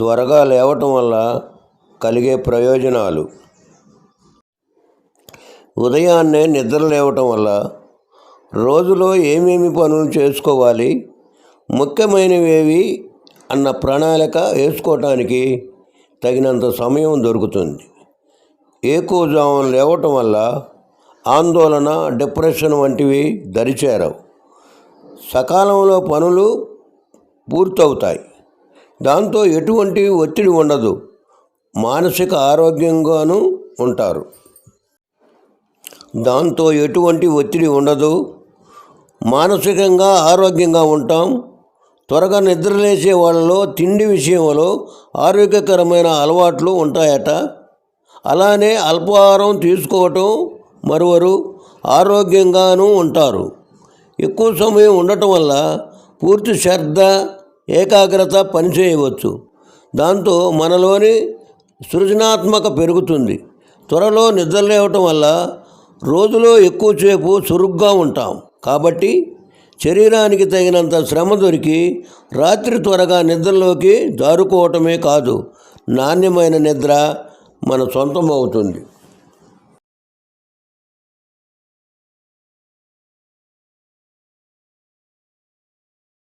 త్వరగా లేవటం వల్ల కలిగే ప్రయోజనాలు. ఉదయాన్నే నిద్ర లేవటం వల్ల రోజులో ఏమేమి పనులు చేసుకోవాలి ముఖ్యమైనవేవి అన్న ప్రణాళిక వేసుకోవటానికి తగినంత సమయం దొరుకుతుంది. ఏకోజామున లేవటం వల్ల ఆందోళన డిప్రెషన్ వంటివి దరిచేరవు. సకాలంలో పనులు పూర్తవుతాయి. దాంతో ఎటువంటి ఒత్తిడి ఉండదు. మానసిక ఆరోగ్యంగాను ఉంటారు. దాంతో ఎటువంటి ఒత్తిడి ఉండదు. మానసికంగా ఆరోగ్యంగా ఉంటాం. త్వరగా నిద్రలేసే వాళ్ళలో తిండి విషయంలో ఆరోగ్యకరమైన అలవాట్లు ఉంటాయట. అలానే అల్పాహారం తీసుకోవటం మరువరు ఆరోగ్యంగానూ ఉంటారు. ఎక్కువ సమయం ఉండటం వల్ల పూర్తి శ్రద్ధ ఏకాగ్రత పనిచేయవచ్చు దాంతో మనలోని సృజనాత్మక పెరుగుతుంది. త్వరలో నిద్రలేవటం వల్ల రోజులో ఎక్కువసేపు చురుగ్గా ఉంటాం. కాబట్టి శరీరానికి తగినంత శ్రమ దొరికి రాత్రి త్వరగా నిద్రలోకి జారుకోవటమే కాదు నాణ్యమైన నిద్ర మన సొంతం అవుతుంది